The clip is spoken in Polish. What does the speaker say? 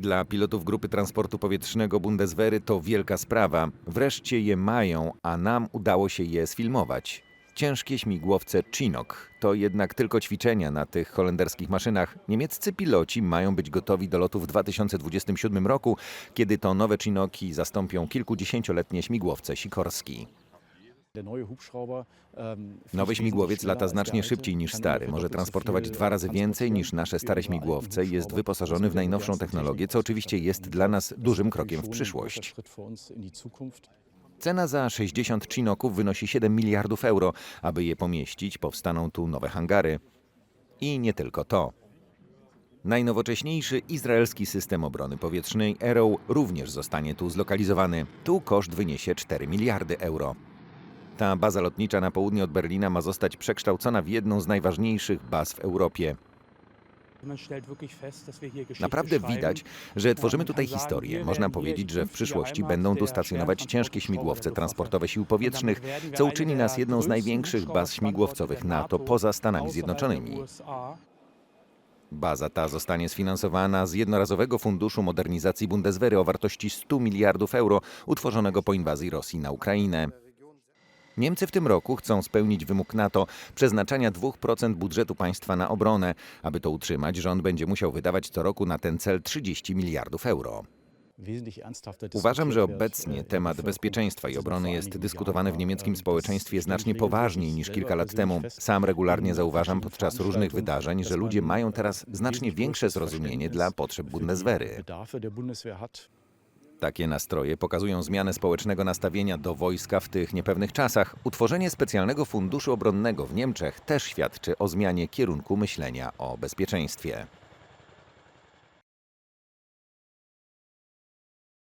Dla pilotów grupy transportu powietrznego Bundeswehry to wielka sprawa. Wreszcie je mają, a nam udało się je sfilmować. Ciężkie śmigłowce Chinook to jednak tylko ćwiczenia na tych holenderskich maszynach. Niemieccy piloci mają być gotowi do lotu w 2027 roku, kiedy to nowe Chinooki zastąpią kilkudziesięcioletnie śmigłowce Sikorski. Nowy śmigłowiec lata znacznie szybciej niż stary. Może transportować dwa razy więcej niż nasze stare śmigłowce i jest wyposażony w najnowszą technologię, co oczywiście jest dla nas dużym krokiem w przyszłość. Cena za 60 Chinooków wynosi 7 miliardów euro. Aby je pomieścić, powstaną tu nowe hangary. I nie tylko to. Najnowocześniejszy izraelski system obrony powietrznej Arrow również zostanie tu zlokalizowany. Tu koszt wyniesie 4 miliardy euro. Ta baza lotnicza na południe od Berlina ma zostać przekształcona w jedną z najważniejszych baz w Europie. Naprawdę widać, że tworzymy tutaj historię. Można powiedzieć, że w przyszłości będą tu stacjonować ciężkie śmigłowce transportowe sił powietrznych, co uczyni nas jedną z największych baz śmigłowcowych NATO poza Stanami Zjednoczonymi. Baza ta zostanie sfinansowana z jednorazowego funduszu modernizacji Bundeswehry o wartości 100 miliardów euro, utworzonego po inwazji Rosji na Ukrainę. Niemcy w tym roku chcą spełnić wymóg NATO przeznaczania 2% budżetu państwa na obronę. Aby to utrzymać, rząd będzie musiał wydawać co roku na ten cel 30 miliardów euro. Uważam, że obecnie temat bezpieczeństwa i obrony jest dyskutowany w niemieckim społeczeństwie znacznie poważniej niż kilka lat temu. Sam regularnie zauważam podczas różnych wydarzeń, że ludzie mają teraz znacznie większe zrozumienie dla potrzeb Bundeswehry. Takie nastroje pokazują zmianę społecznego nastawienia do wojska w tych niepewnych czasach. Utworzenie specjalnego funduszu obronnego w Niemczech też świadczy o zmianie kierunku myślenia o bezpieczeństwie.